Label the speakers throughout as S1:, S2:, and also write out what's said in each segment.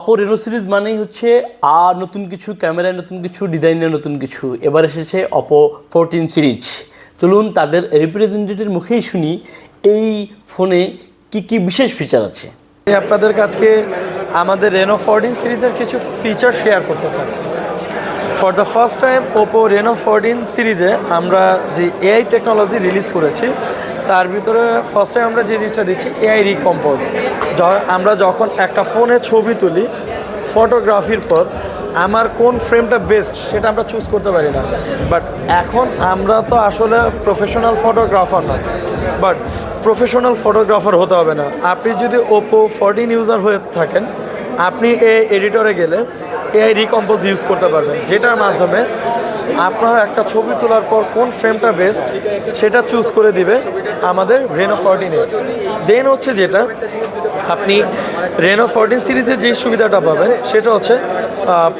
S1: Oppo Reno series মানেই হচ্ছে আর নতুন কিছু, ক্যামেরায় নতুন কিছু, ডিজাইনে নতুন কিছু। এবার এসেছে অপো ফোরটিন সিরিজ চলুন তাদের রিপ্রেজেন্টেটিভের মুখেই শুনি, এই ফোনে কি কি বিশেষ ফিচার আছে?
S2: আমি আপনাদের কাছকে আমাদের রেনো ফোরটিন সিরিজের কিছু ফিচার শেয়ার করতে চাচ্ছি। For the first time Oppo Reno fourteen সিরিজে আমরা যে এআই টেকনোলজি রিলিজ করেছি, তার ভিতরে ফার্স্ট টাইম আমরা যে জিনিসটা দিচ্ছি এআই রিকম্পোজ আমরা যখন একটা ফোনে ছবি তুলি ফটোগ্রাফির পর, আমার কোন ফ্রেমটা বেস্ট সেটা আমরা চুজ করতে পারি না। বাট এখন আমরা তো আসলে প্রফেশনাল ফটোগ্রাফার না বাট প্রফেশনাল ফটোগ্রাফার হতে হবে না। আপনি যদি ওপো ফোরটিন ইউজার হয়ে থাকেন, আপনি এই এডিটরে গেলে এআই রিকম্পোজ ইউজ করতে পারবেন। যেটার মাধ্যমে আপনার একটা ছবি তোলার পর কোন ফ্রেমটা বেস্ট সেটা চুজ করে দিবে আমাদের রেনো ফোরটিনে দেন হচ্ছে যেটা, আপনি রেনো ফোরটিন সিরিজের যে সুবিধাটা পাবেন, সেটা হচ্ছে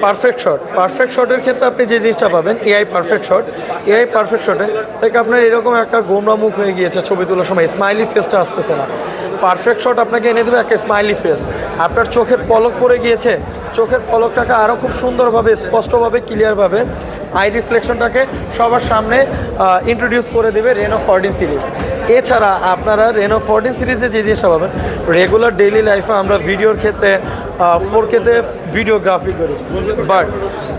S2: পারফেক্ট শট পারফেক্ট শটের ক্ষেত্রে আপনি যে জিনিসটা পাবেন AI perfect shot AI perfect শটে থেকে আপনার এরকম একটা গোমরা মুখ হয়ে গিয়েছে ছবি তোলার সময় স্মাইলি ফেসটা আসতেছে না। পারফেক্ট শট আপনাকে এনে দেবে একটা স্মাইলি ফেস আপনার চোখের পলক পড়ে গিয়েছে চোখের পলকটাকে আরও খুব সুন্দরভাবে, স্পষ্টভাবে ক্লিয়ারভাবে আই রিফ্লেকশনটাকে সবার সামনে ইন্ট্রোডিউস করে দেবে রেনো ফর্টিন সিরিজ এছাড়া আপনারা রেনো ফর্টিন সিরিজে যে জিনিসটা পাবেন রেগুলার ডেইলি লাইফে আমরা ভিডিওর ক্ষেত্রে ফোর কেতে ভিডিওগ্রাফি করি। বাট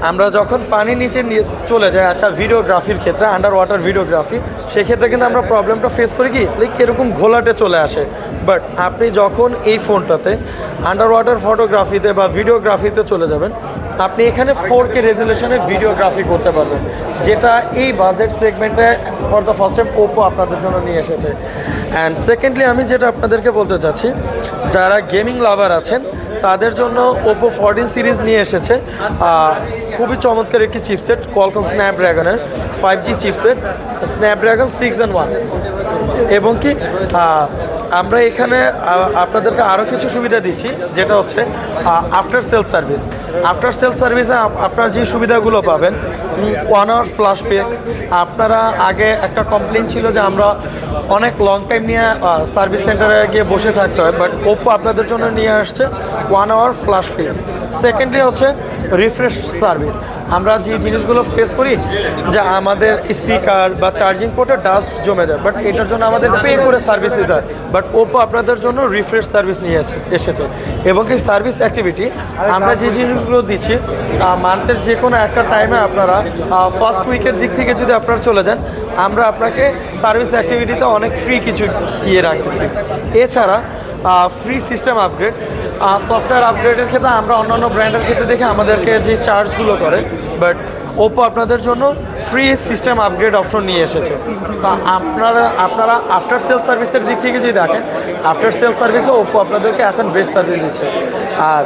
S2: আমরা যখন পানি নিচে নিয়ে চলে যাই একটা ভিডিওগ্রাফির ক্ষেত্রে আন্ডার ওয়াটার ভিডিওগ্রাফি সেক্ষেত্রে কিন্তু আমরা প্রবলেমটা ফেস করি কি লাইক এরকম ঘোলাটে চলে আসে। বাট আপনি যখন এই ফোনটাতে আন্ডার ওয়াটার ফটোগ্রাফিতে বা ভিডিওগ্রাফিতে চলে যাবেন, আপনি এখানে ফোর কে রেজুলেশনে ভিডিওগ্রাফি করতে পারবেন, যেটা এই বাজেট সেগমেন্টে for the first time Oppo আপনাদের জন্য নিয়ে এসেছে। অ্যান্ড সেকেন্ডলি আমি যেটা আপনাদেরকে বলতে চাচ্ছি, যারা গেমিং লাভার আছেন তাদের জন্য ওপো ফোরটিন সিরিজ নিয়ে এসেছে। খুবই চমৎকার একটি chipset Qualcomm স্ন্যাপড্রাগনের five G chipset Snapdragon six and one এবং কি আমরা এখানে আপনাদেরকে আরও কিছু সুবিধা দিচ্ছি, যেটা হচ্ছে after sale service after sale সার্ভিসে আপনারা যে সুবিধাগুলো পাবেন ওয়ান আওয়ার ফ্লাশ ফিক্স আপনারা আগে একটা কমপ্লেন ছিল যে আমরা অনেক লং টাইম নিয়ে সার্ভিস সেন্টারে গিয়ে বসে থাকতে হয় বাট ওপো আপনাদের জন্য নিয়ে আসছে one hour flash fix secondly হচ্ছে রিফ্রেশ সার্ভিস আমরা যে জিনিসগুলো ফেস করি, যে আমাদের স্পিকার বা চার্জিং পোর্টে ডাস্ট জমে যায় বাট এটার জন্য আমাদের পে করে সার্ভিস নিতে হয়। বাট ওপো আপনাদের জন্য রিফ্রেশ সার্ভিস নিয়ে এসে- এসেছে। এবং এই সার্ভিস অ্যাক্টিভিটি আমরা যে জিনিসগুলো দিচ্ছি মান্থের যে কোনো একটা টাইমে আপনারা ফার্স্ট উইকের দিক থেকে যদি আপনারা চলে যান, আমরা আপনাকে সার্ভিস অ্যাক্টিভিটিতে অনেক ফ্রি কিছু ইয়ে রাখতেছি। এছাড়া ফ্রি সিস্টেম আপগ্রেড সফটওয়্যার আপগ্রেডের ক্ষেত্রে আমরা অন্যান্য ব্র্যান্ডের ক্ষেত্রে দেখে আমাদেরকে যে চার্জগুলো করে বাট ওপো আপনাদের জন্য ফ্রি সিস্টেম আপগ্রেড অপশন নিয়ে এসেছে। তা আপনারা আপনারা আফটার সেল সার্ভিসের দিক থেকে যদি দেখেন আফটার সেল সার্ভিসে ওপো আপনাদেরকে এখন বেস্ট সার্ভিস দিচ্ছে। আর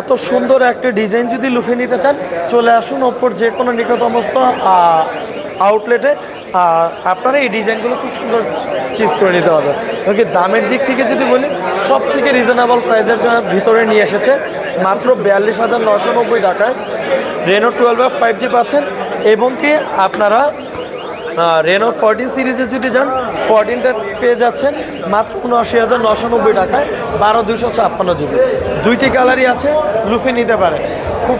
S2: এত সুন্দর একটা ডিজাইন যদি লুফে নিতে চান, চলে আসুন ওপোর যে কোনো নিকটমস্ত আউটলেটে আপনারা এই ডিজাইনগুলো খুব সুন্দর চিজ করে নিতে হবে। ওকে দামের দিক থেকে যদি বলি সব থেকে রিজনেবল প্রাইসের ভিতরে নিয়ে এসেছে মাত্র বিয়াল্লিশ হাজার নশো নব্বই টাকায়। রেনো টুয়েলভ ফাইভ জি পাচ্ছেন এবং কি আপনারা রেনো ফোরটিন সিরিজে যদি যান ফোরটিনটা পেয়ে যাচ্ছেন মাত্র উনআশি হাজার নশো নব্বই টাকায়, বারো দুশো ছাপ্পান্ন জিবি। দুইটি কালারই আছে, লুফে নিতে পারে। খুব